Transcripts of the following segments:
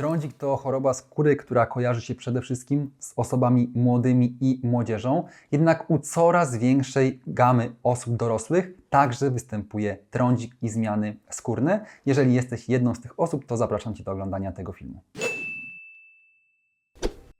Trądzik to choroba skóry, która kojarzy się przede wszystkim z osobami młodymi i młodzieżą, jednak u coraz większej gamy osób dorosłych także występuje trądzik i zmiany skórne. Jeżeli jesteś jedną z tych osób, to zapraszam Cię do oglądania tego filmu.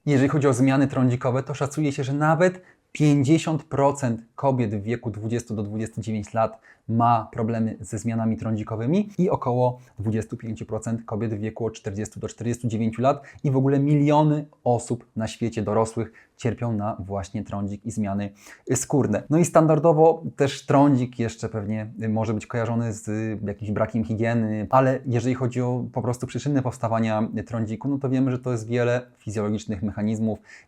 Jeżeli chodzi o zmiany trądzikowe, to szacuje się, że nawet 50% kobiet w wieku 20 do 29 lat ma problemy ze zmianami trądzikowymi i około 25% kobiet w wieku od 40 do 49 lat i w ogóle miliony osób na świecie dorosłych cierpią na właśnie trądzik i zmiany skórne. No i standardowo też trądzik jeszcze pewnie może być kojarzony z jakimś brakiem higieny, ale jeżeli chodzi o po prostu przyczyny powstawania trądziku, no to wiemy, że to jest wiele fizjologicznych mechanizmów,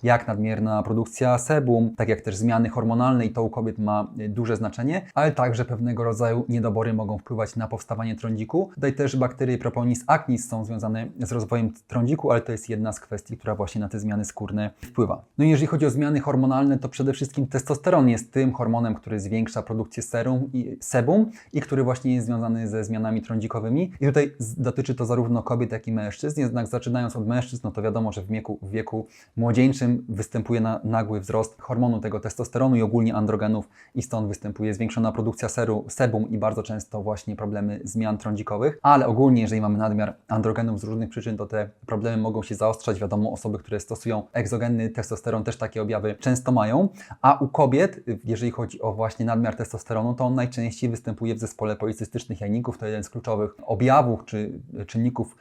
jak nadmierna produkcja sebum, tak jak też zmiany hormonalne i to u kobiet ma duże znaczenie, ale także pewnego rodzaju niedobory mogą wpływać na powstawanie trądziku. Tutaj też bakterie Proponis acnes są związane z rozwojem trądziku, ale to jest jedna z kwestii, która właśnie na te zmiany skórne wpływa. No i jeżeli chodzi o zmiany hormonalne, to przede wszystkim testosteron jest tym hormonem, który zwiększa produkcję serum i sebum i który właśnie jest związany ze zmianami trądzikowymi. I tutaj dotyczy to zarówno kobiet, jak i mężczyzn. Jednak zaczynając od mężczyzn, no to wiadomo, że w wieku, w wieku młodzieńczym występuje na, nagły wzrost hormonu tego testosteronu i ogólnie androgenów i stąd występuje zwiększona produkcja seru, sebum i bardzo często właśnie problemy zmian trądzikowych. Ale ogólnie, jeżeli mamy nadmiar androgenów z różnych przyczyn, to te problemy mogą się zaostrzać. Wiadomo, osoby, które stosują egzogenny testosteron też takie objawy często mają, a u kobiet, jeżeli chodzi o właśnie nadmiar testosteronu, to on najczęściej występuje w zespole policystycznych jajników. To jeden z kluczowych objawów czy czynników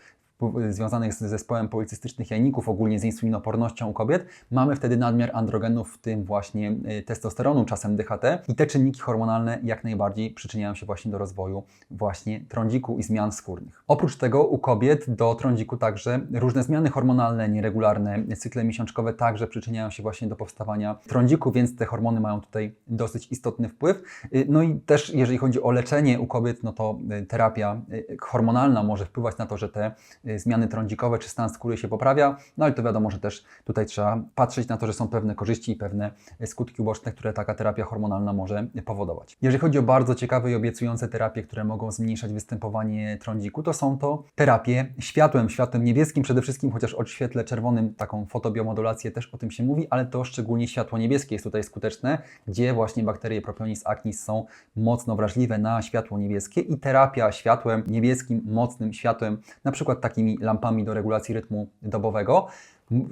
związanych z zespołem policystycznych jajników, ogólnie z insulinopornością u kobiet, mamy wtedy nadmiar androgenów, w tym właśnie y, testosteronu, czasem DHT i te czynniki hormonalne jak najbardziej przyczyniają się właśnie do rozwoju właśnie trądziku i zmian skórnych. Oprócz tego u kobiet do trądziku także różne zmiany hormonalne, nieregularne, cykle miesiączkowe także przyczyniają się właśnie do powstawania trądziku, więc te hormony mają tutaj dosyć istotny wpływ. Y, No i też jeżeli chodzi o leczenie u kobiet, no to y, terapia hormonalna może wpływać na to, że te zmiany trądzikowe czy stan skóry się poprawia, no ale to wiadomo, że też tutaj trzeba patrzeć na to, że są pewne korzyści i pewne y, skutki uboczne, które taka terapia hormonalna może y, powodować. Jeżeli chodzi o bardzo ciekawe i obiecujące terapie, które mogą zmniejszać występowanie trądziku, to są to terapie światłem, światłem niebieskim przede wszystkim, chociaż o świetle czerwonym, taką fotobiomodulację też o tym się mówi, ale to szczególnie światło niebieskie jest tutaj skuteczne, gdzie właśnie bakterie Propionis acnes są mocno wrażliwe na światło niebieskie i terapia światłem niebieskim, mocnym światłem, na przykład takimi lampami do regulacji rytmu dobowego,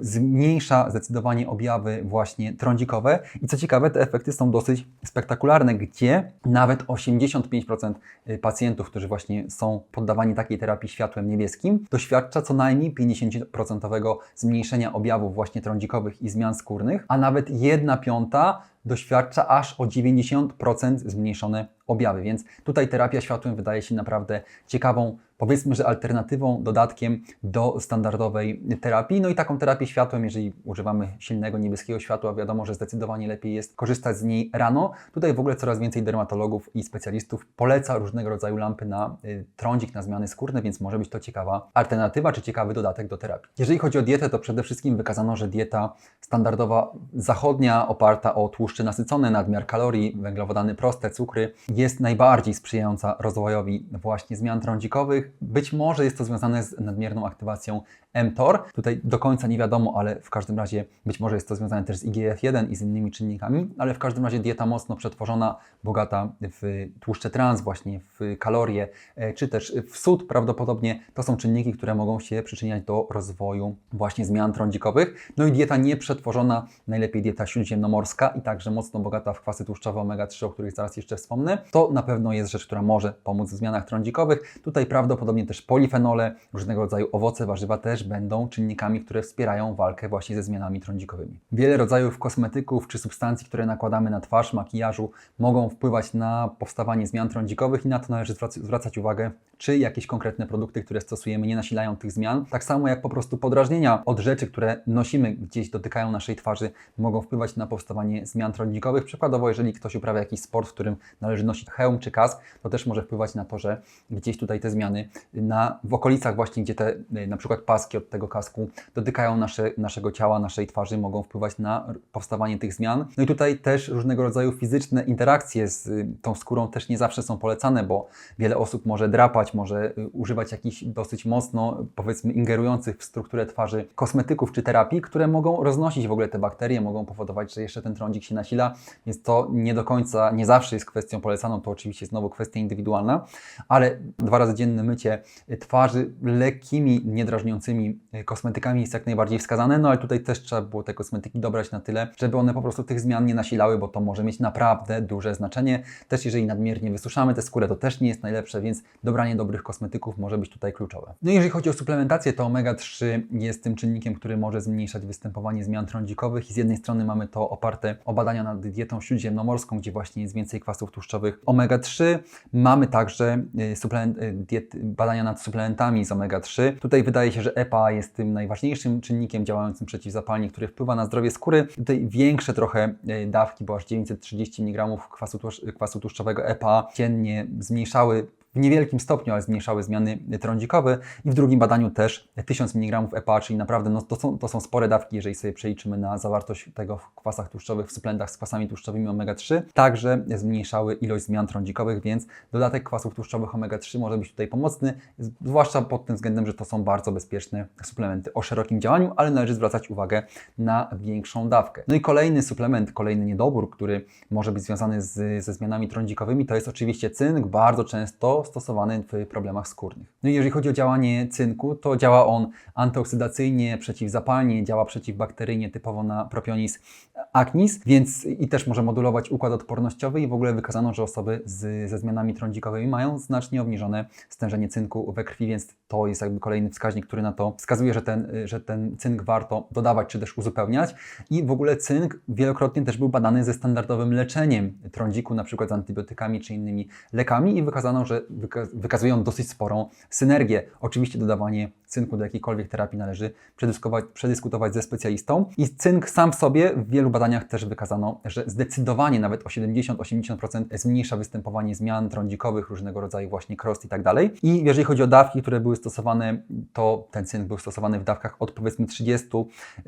zmniejsza zdecydowanie objawy właśnie trądzikowe. I co ciekawe, te efekty są dosyć spektakularne, gdzie nawet 85% pacjentów, którzy właśnie są poddawani takiej terapii światłem niebieskim, doświadcza co najmniej 50% zmniejszenia objawów właśnie trądzikowych i zmian skórnych, a nawet 1 piąta doświadcza aż o 90% zmniejszone objawy, więc tutaj terapia światłem wydaje się naprawdę ciekawą, powiedzmy, że alternatywą, dodatkiem do standardowej terapii. No i taką terapię światłem, jeżeli używamy silnego niebieskiego światła, wiadomo, że zdecydowanie lepiej jest korzystać z niej rano. Tutaj w ogóle coraz więcej dermatologów i specjalistów poleca różnego rodzaju lampy na y, trądzik, na zmiany skórne, więc może być to ciekawa alternatywa czy ciekawy dodatek do terapii. Jeżeli chodzi o dietę, to przede wszystkim wykazano, że dieta standardowa zachodnia, oparta o tłuszcze nasycone, nadmiar kalorii, węglowodany proste, cukry, jest najbardziej sprzyjająca rozwojowi właśnie zmian trądzikowych. Być może jest to związane z nadmierną aktywacją mTOR. Tutaj do końca nie wiadomo, ale w każdym razie być może jest to związane też z IGF-1 i z innymi czynnikami, ale w każdym razie dieta mocno przetworzona, bogata w tłuszcze trans, właśnie w kalorie, e, czy też w sód prawdopodobnie, to są czynniki, które mogą się przyczyniać do rozwoju właśnie zmian trądzikowych. No i dieta nieprzetworzona, najlepiej dieta śródziemnomorska i także mocno bogata w kwasy tłuszczowe omega-3, o których zaraz jeszcze wspomnę. To na pewno jest rzecz, która może pomóc w zmianach trądzikowych. Tutaj prawdopodobnie też polifenole, różnego rodzaju owoce, warzywa też będą czynnikami, które wspierają walkę właśnie ze zmianami trądzikowymi. Wiele rodzajów kosmetyków czy substancji, które nakładamy na twarz, makijażu, mogą wpływać na powstawanie zmian trądzikowych i na to należy zwrac- zwracać uwagę, czy jakieś konkretne produkty, które stosujemy, nie nasilają tych zmian. Tak samo jak po prostu podrażnienia od rzeczy, które nosimy gdzieś, dotykają naszej twarzy, mogą wpływać na powstawanie zmian trądzikowych. Przykładowo, jeżeli ktoś uprawia jakiś sport, w którym należy nosić hełm czy kask, to też może wpływać na to, że gdzieś tutaj te zmiany na, w okolicach właśnie, gdzie te na przykład paski łaski od tego kasku dotykają nasze, naszego ciała, naszej twarzy, mogą wpływać na powstawanie tych zmian. No i tutaj też różnego rodzaju fizyczne interakcje z y, tą skórą też nie zawsze są polecane, bo wiele osób może drapać, może y, używać jakichś dosyć mocno, powiedzmy, ingerujących w strukturę twarzy kosmetyków czy terapii, które mogą roznosić w ogóle te bakterie, mogą powodować, że jeszcze ten trądzik się nasila, więc to nie do końca, nie zawsze jest kwestią polecaną, to oczywiście znowu kwestia indywidualna, ale dwa razy dzienne mycie twarzy lekkimi, niedrażniącymi y, kosmetykami jest jak najbardziej wskazane, no ale tutaj też trzeba było te kosmetyki dobrać na tyle, żeby one po prostu tych zmian nie nasilały, bo to może mieć naprawdę duże znaczenie. Też jeżeli nadmiernie wysuszamy tę skórę, to też nie jest najlepsze, więc dobranie dobrych kosmetyków może być tutaj kluczowe. No i jeżeli chodzi o suplementację, to omega-3 jest tym czynnikiem, który może zmniejszać występowanie zmian trądzikowych i z jednej strony mamy to oparte o badania nad dietą śródziemnomorską, gdzie właśnie jest więcej kwasów tłuszczowych omega-3. Mamy także suplement, y, diet, badania nad suplementami z omega-3. Tutaj wydaje się, że EPA jest tym najważniejszym czynnikiem działającym przeciwzapalnie, który wpływa na zdrowie skóry. Tutaj większe trochę y, dawki, bo aż 930 mg kwasu, kwasu tłuszczowego EPA dziennie zmniejszały w niewielkim stopniu, ale zmniejszały zmiany trądzikowe. I w drugim badaniu też 1000 mg EPA, czyli naprawdę no, to, są, to są spore dawki, jeżeli sobie przeliczymy na zawartość tego w kwasach tłuszczowych, w suplementach z kwasami tłuszczowymi omega-3, także zmniejszały ilość zmian trądzikowych, więc dodatek kwasów tłuszczowych omega-3 może być tutaj pomocny, zwłaszcza pod tym względem, że to są bardzo bezpieczne suplementy. O szerokim działaniu, ale należy zwracać uwagę na większą dawkę. No i kolejny suplement, kolejny niedobór, który może być związany z, ze zmianami trądzikowymi, to jest oczywiście cynk, bardzo często stosowany w problemach skórnych. No i jeżeli chodzi o działanie cynku, to działa on antyoksydacyjnie, przeciwzapalnie, działa przeciwbakteryjnie, typowo na propionis acnis, więc i też może modulować układ odpornościowy i w ogóle wykazano, że osoby z, ze zmianami trądzikowymi mają znacznie obniżone stężenie cynku we krwi, więc to jest jakby kolejny wskaźnik, który na to wskazuje, że ten, że ten cynk warto dodawać czy też uzupełniać. I w ogóle cynk wielokrotnie też był badany ze standardowym leczeniem trądziku, na przykład z antybiotykami czy innymi lekami i wykazano, że wyka wykazuje on dosyć sporą synergię. Oczywiście dodawanie cynku do jakiejkolwiek terapii należy przedyskutować, przedyskutować ze specjalistą. I cynk sam w sobie w wielu badaniach też wykazano, że zdecydowanie nawet o 70-80% zmniejsza występowanie zmian trądzikowych, różnego rodzaju właśnie krost i tak dalej. I jeżeli chodzi o dawki, które były stosowane, to ten cynk był stosowany w dawkach od powiedzmy 30,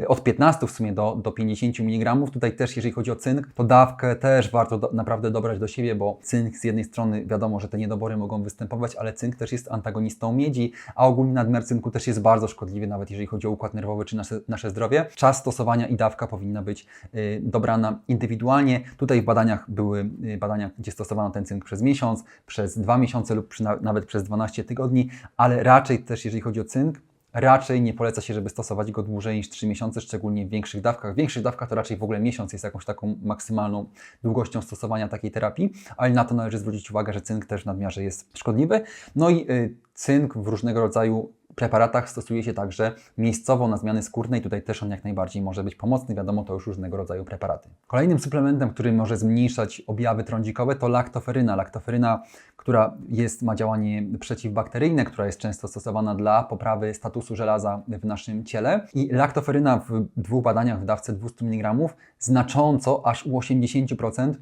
od 15 w sumie do, do 50 mg. Tutaj też jeżeli chodzi o cynk, to dawkę też warto do, naprawdę dobrać do siebie, bo cynk z jednej strony wiadomo, że te niedobory mogą występować, ale cynk też jest antagonistą miedzi, a ogólnie nadmiar cynku też jest bardzo szkodliwy, nawet jeżeli chodzi o układ nerwowy czy nasze, nasze zdrowie. Czas stosowania i dawka powinna być y, dobrana indywidualnie. Tutaj w badaniach były y, badania, gdzie stosowano ten cynk przez miesiąc, przez dwa miesiące lub przy, nawet przez 12 tygodni, ale raczej też jeżeli chodzi o cynk, Raczej nie poleca się, żeby stosować go dłużej niż 3 miesiące, szczególnie w większych dawkach. W większych dawkach to raczej w ogóle miesiąc jest jakąś taką maksymalną długością stosowania takiej terapii, ale na to należy zwrócić uwagę, że cynk też w nadmiarze jest szkodliwy. No i y, cynk w różnego rodzaju preparatach stosuje się także miejscowo na zmiany skórne i tutaj też on jak najbardziej może być pomocny. Wiadomo, to już różnego rodzaju preparaty. Kolejnym suplementem, który może zmniejszać objawy trądzikowe to laktoferyna. Laktoferyna, która jest, ma działanie przeciwbakteryjne, która jest często stosowana dla poprawy statusu żelaza w naszym ciele. I laktoferyna w dwóch badaniach w dawce 200 mg znacząco, aż u 80%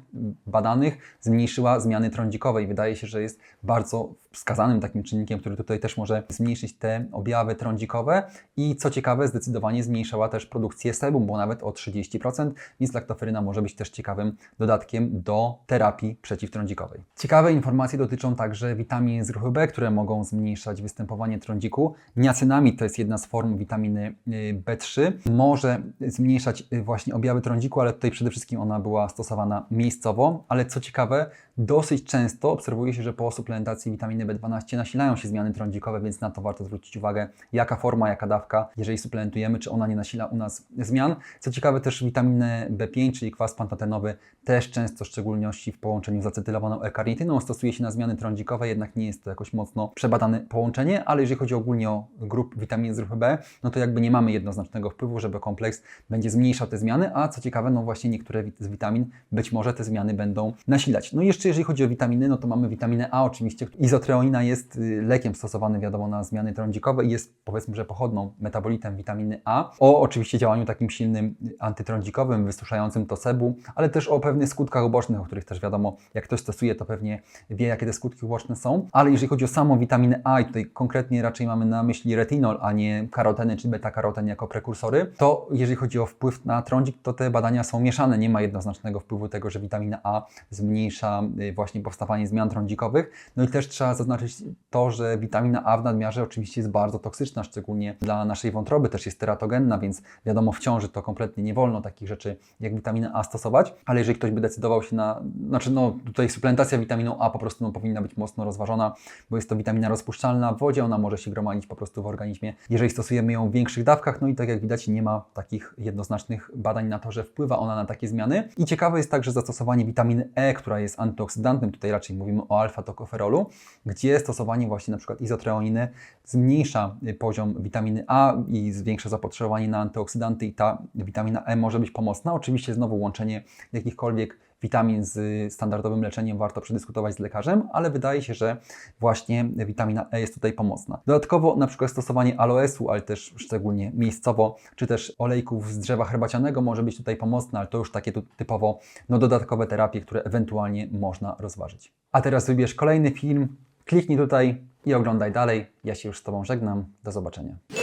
badanych zmniejszyła zmiany trądzikowe i wydaje się, że jest bardzo wskazanym takim czynnikiem, który tutaj też może zmniejszyć te objawy trądzikowe i co ciekawe, zdecydowanie zmniejszała też produkcję sebum, bo nawet o 30%, więc laktoferyna może być też ciekawym dodatkiem do terapii przeciwtrądzikowej. Ciekawe informacje dotyczą także witamin z grupy B, które mogą zmniejszać występowanie trądziku. Niacynamid to jest jedna z form witaminy y, B3. Może zmniejszać y, właśnie objawy trądziku, ale tutaj przede wszystkim ona była stosowana miejscowo, ale co ciekawe, dosyć często obserwuje się, że po suplementacji witaminy B12 nasilają się zmiany trądzikowe, więc na to warto zwrócić uwagę, jaka forma, jaka dawka, jeżeli suplementujemy, czy ona nie nasila u nas zmian. Co ciekawe, też witaminę B5, czyli kwas pantotenowy, też często, w szczególności w połączeniu z acetylowaną L-karnityną, stosuje się na zmiany trądzikowe, jednak nie jest to jakoś mocno przebadane połączenie, ale jeżeli chodzi ogólnie o grup witamin z grupy B, no to jakby nie mamy jednoznacznego wpływu, żeby kompleks będzie zmniejszał te zmiany, a co ciekawe, no właśnie niektóre z witamin być może te zmiany będą nasilać. No i jeszcze jeżeli chodzi o witaminy, no to mamy witaminę A oczywiście. Izotreonina jest y, lekiem stosowanym, wiadomo, na zmiany trądzikowe, i jest powiedzmy, że pochodną, metabolitem witaminy A. O oczywiście działaniu takim silnym antytrądzikowym, wysuszającym to sebu, ale też o pewnych skutkach ubocznych, o których też wiadomo, jak ktoś stosuje, to pewnie wie, jakie te skutki uboczne są. Ale jeżeli chodzi o samą witaminę A i tutaj konkretnie raczej mamy na myśli retinol, a nie karoteny czy beta-karoten jako prekursory, to jeżeli chodzi o wpływ na trądzik, to te badania są mieszane. Nie ma jednoznacznego wpływu tego, że witamina A zmniejsza y, właśnie powstawanie zmian trądzikowych. No i też trzeba zaznaczyć to, że witamina A w nadmiarze oczywiście jest bardzo toksyczna, szczególnie dla naszej wątroby, też jest teratogenna, więc wiadomo w ciąży to kompletnie nie wolno takich rzeczy jak witamina A stosować, ale jeżeli ktoś by decydował się na, znaczy no tutaj suplementacja witaminą A po prostu no, powinna być mocno rozważona, bo jest to witamina rozpuszczalna w wodzie, ona może się gromadzić po prostu w organizmie, jeżeli stosujemy ją w większych dawkach, no i tak jak widać nie ma takich jednoznacznych badań na to, że wpływa ona na takie zmiany. I ciekawe jest także zastosowanie witaminy E, która jest antyoksydantem, tutaj raczej mówimy o alfa-tokoferolu, gdzie stosowanie właśnie na przykład izotreoniny zmniejsza y, poziom witaminy A i zwiększa zapotrzebowanie na antyoksydanty i ta witamina E może być pomocna. Oczywiście znowu łączenie jakichkolwiek witamin z standardowym leczeniem warto przedyskutować z lekarzem, ale wydaje się, że właśnie witamina E jest tutaj pomocna. Dodatkowo na przykład stosowanie aloesu, ale też szczególnie miejscowo, czy też olejków z drzewa herbacianego może być tutaj pomocne, ale to już takie typowo no, dodatkowe terapie, które ewentualnie można rozważyć. A teraz wybierz kolejny film, kliknij tutaj i oglądaj dalej. Ja się już z Tobą żegnam. Do zobaczenia.